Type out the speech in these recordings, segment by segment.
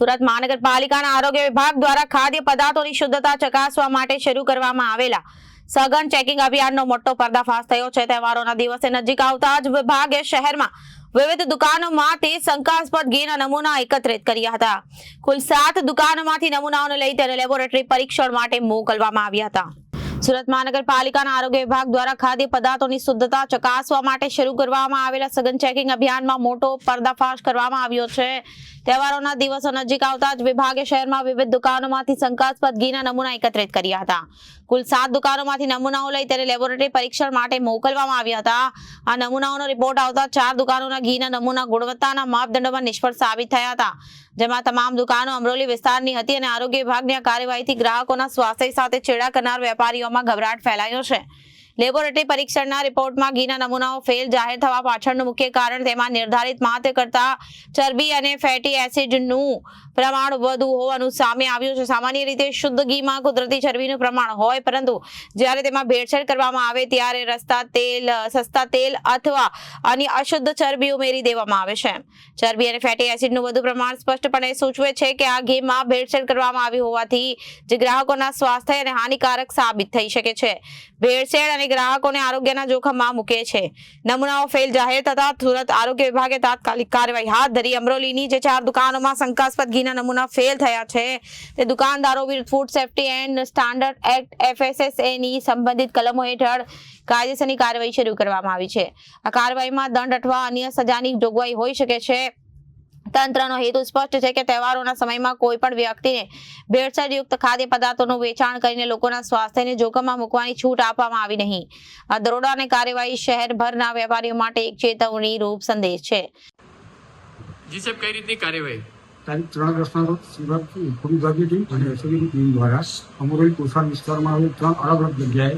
સુરત મહાનગરપાલિકાના આરોગ્ય વિભાગ દ્વારા ખાદ્ય પદાર્થોની શુદ્ધતા ચકાસવા માટે શરૂ કરવામાં આવેલા સઘન ચેકિંગ અભિયાનનો મોટો પર્દાફાશ થયો છે. તહેવારોના દિવસે નજીક આવતા જ વિભાગે શહેરમાં વિવિધ દુકાનોમાંથી શંકાસ્પદ ઘીના નમૂના એકત્રિત કર્યા હતા. કુલ સાત દુકાનોમાંથી નમૂનાઓને લઈ તેને લેબોરેટરી પરીક્ષણ માટે મોકલવામાં આવ્યા હતા. સુરત મહાનગરપાલિકાના આરોગ્ય વિભાગ દ્વારા ખાદ્ય પદાર્થોની શુદ્ધતા ચકાસવા માટે શરૂ કરવામાં આવેલા સઘન ચેકિંગ અભિયાનમાં મોટો પર્દાફાશ કરવામાં આવ્યો છે. તહેવારોના દિવસો નજીક આવતા જ વિભાગે શહેરમાં વિવિધ દુકાનોમાંથી શંકાસ્પદ ઘીના નમૂના એકત્રિત કર્યા હતા. કુલ સાત દુકાનોમાંથી નમૂનાઓ લઈ તેને લેબોરેટરી પરીક્ષણ માટે મોકલવામાં આવ્યા હતા. આ નમૂનાઓનો રિપોર્ટ આવતા ચાર દુકાનોના ઘીના નમૂના ગુણવત્તાના માપદંડોમાં નિષ્ફળ સાબિત થયા હતા. જેમાં તમામ દુકાનો અમરોલી વિસ્તારની હતી અને આરોગ્ય વિભાગની આ કાર્યવાહીથી ગ્રાહકોના સ્વાસ્થ્ય સાથે છેડા કરનાર વેપારીઓમાં ગભરાટ ફેલાયો છે. લેબોરેટરી પરીક્ષણના રિપોર્ટમાં ઘીના નમૂનાઓ ફેલ જાહેર થવા પાછળનું મુખ્ય કારણ તેમાં નિર્ધારિત માત્રા કરતા ચરબી અને ફેટી એસિડનું પ્રમાણ વધુ હોવાનું સામે આવ્યું છે. સામાન્ય રીતે શુદ્ધ ઘીમાં કુદરતી ચરબીનું પ્રમાણ હોય, પરંતુ જ્યારે તેમાં ભેળસેળ કરવામાં આવે ત્યારે રસ્તા તેલ, સસ્તા તેલ અથવા અન્ય અશુદ્ધ ચરબી ઉમેરી દેવામાં આવે છે. ચરબી અને ફેટી એસિડનું વધુ પ્રમાણ સ્પષ્ટપણે સૂચવે છે કે આ ઘીમાં ભેળસેળ કરવામાં આવી હોવાથી જે ગ્રાહકોના સ્વાસ્થ્ય અને હાનિકારક સાબિત થઈ શકે છે. ભેળસેળ અને ગ્રાહકોને આરોગ્યના જોખમમાં મૂકે છે. નમૂનાઓ ફેલ જાહેર થતા સુરત આરોગ્ય વિભાગે તાત્કાલિક કાર્યવાહી હાથ ધરી. અમરોલીની જે ચાર દુકાનોમાં શંકાસ્પદ ઘીના નમૂના ફેલ થયા છે, તે દુકાનદારો વિરુદ્ધ food safety and standard act એફએસએસએની સંબંધિત કલમો હેઠળ કાયદેસરની કાર્યવાહી શરૂ કરવામાં આવી છે. આ કાર્યવાહીમાં દંડ અથવા અન્ય સજાની જોગવાઈ હોઈ શકે છે. તંત્રનો હેતુ સ્પષ્ટ છે કે તહેવારોના સમયમાં કોઈ પણ વ્યક્તિને ભેળસેળયુક્ત ખાદ્ય પદાર્થોનું વેચાણ કરીને લોકોના સ્વાસ્થ્યને જોખમમાં મૂકવાની છૂટ આપવામાં આવી નહીં. આ દરોડાની કાર્યવાહી શહેરભરના વેપારીઓ માટે એક ચેતવણી રૂપ સંદેશ છે. જી સાહેબ કઈ રીતની કાર્યવાહી? તારીખ ત્રણ દસના રોજ સુરત ઉપરી વિભાગીય ટીમ અને એસઓબીની ટીમ દ્વારા અમરોલી કોસાડ વિસ્તારમાં આવેલ ત્રણ અલગ અલગ જગ્યાએ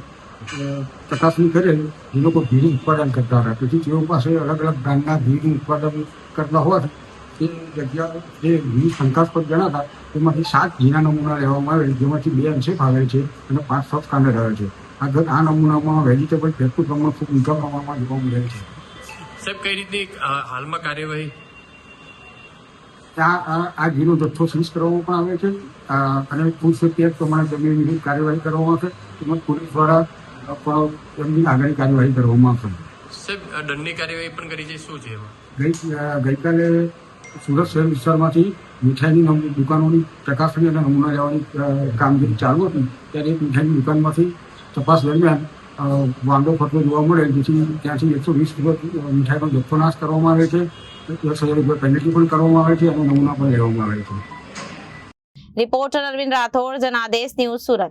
ચકાસણી કરેલ. જે લોકો ઘીનું ઉત્પાદન કરતા હતા. તેથી તેઓ પાસે અલગ અલગ બ્રાન્ડના ઘીનું ઉત્પાદન કરતા હોવાથી તે જગ્યા જે ઘી શંકાસ્પદ જણાતા તેમાંથી સાત ઘીના નમૂના લેવામાં આવેલ જેમાંથી બે અંશે આવેલ છે અને પાંચ સબ સ્ટાન્ડર્ડ આવે છે. આગળ આ નમૂનામાં વેજીટેબલ ફેટનું પ્રમાણ ખૂબ ઊંચા પ્રમાણમાં જોવા મળેલ છે. સાહેબ કઈ રીતે હાલમાં કાર્યવાહી? આ આ- આ ઘીનો જથ્થો સીઝ કરવામાં પણ આવે છે અને ફૂડ સેફ્ટી પ્રમાણે તેમની વિરુદ્ધ કાર્યવાહી કરવામાં આવશે તેમજ પોલીસ દ્વારા પણ તેમની આગળની કાર્યવાહી કરવામાં આવશે. સાહેબ દંડની કાર્યવાહી પણ કરી છે શું છે ગઈકાલે સુરત શહેર વિસ્તારમાંથી મીઠાઈની દુકાનોની ચકાસણી અને નમૂના લેવાની કામગીરી ચાલુ હતી. ત્યારે એક મીઠાઈની દુકાનમાંથી તપાસ દરમિયાન વાંધો ફરતો જોવા મળે, જેથી ત્યાંથી એકસો વીસ રૂપિયા મીઠાઈનો જથ્થો નાશ કરવામાં આવે છે. દસ હજાર રૂપિયા પેનલ્ટી પણ કરવામાં આવે છે અને નમૂના પણ લેવામાં આવે છે. Reporter Arvind Rathod, Janadesh news Surat.